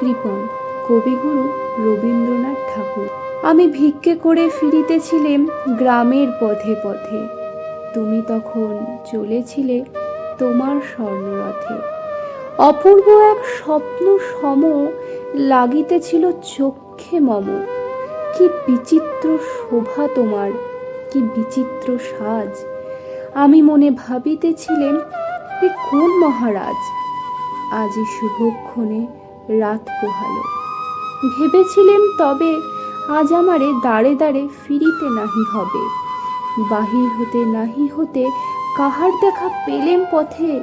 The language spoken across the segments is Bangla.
কৃপণ, কবিগুরু রবীন্দ্রনাথ ঠাকুর। আমি ভিক্ষে করে ফিরিতেছিলেম গ্রামের পথে পথে। তুমি তখন চলেছিলে তোমার স্বর্ণরথে। অপূর্ব এক স্বপ্ন সম লাগিতেছিল চক্ষে মম। কি বিচিত্র শোভা তোমার, কি বিচিত্র সাজ। আমি মনে ভাবিতেছিলেম এ কোন মহারাজ? আজি শুভক্ষণে রাত পোহালো ভেবেছিলেম তবে আজ আমারে দাঁড়ে দাঁড়ে ফিরিতে নাহি হবে। বাহির হতে নাহি হতে কাহার দেখা পেলেম পথে,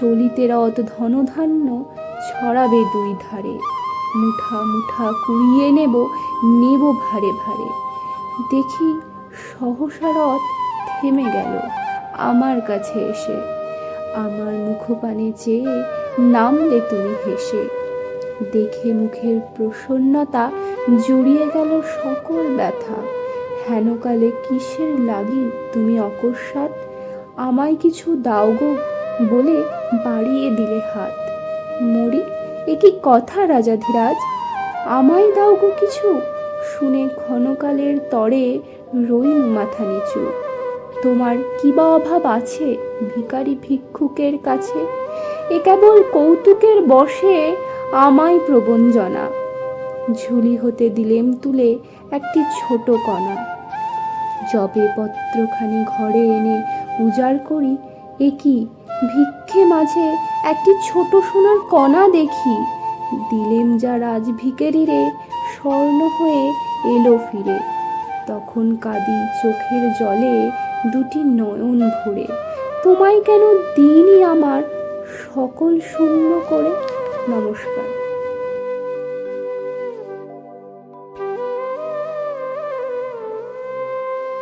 চলিতে রথ ধনধান্য ছড়াবে দুই ধারে। মুঠা মুঠা কুড়িয়ে নেব নেব ভারে ভারে। দেখি সহসা রথ থেমে গেল আমার কাছে এসে। আমার মুখপানে চেয়ে নামলে তুমি হেসে। দেখে মুখের প্রসন্নতা জুড়িয়ে গেল সকল ব্যথা। হেনকালে কিসের লাগি তুমি অকস্মাৎ? আমায় কিছু দাও গো বলে বাড়িয়ে দিলে হাত। মরি, এ কি কথা রাজাধিরাজ আমায় দাও গো কিছু। শুনে ক্ষণকালের তরে রইল মাথা নিচু। তোমার কি বা অভাব আছে ভিখারি ভিক্ষুকের কাছে? এ কেবল কৌতুকের বসে আমায় প্রবঞ্জনা ঝুলি হতে দিলেম তুলে একটি ছোট কণা। জবে পত্রখানি ঘরে এনে উজাড় করি, এ ভিক্ষে মাঝে একটি ছোট সোনার কণা দেখি? দিলেম যা রাজ ভিকেরিরে, স্বর্ণ হয়ে এলো ফিরে। তখন কাঁদি চোখের জলে দুটি নয়ন ভরে। তোমায় কেন দিনই আমার সকল শূন্য করে? নমস্কার।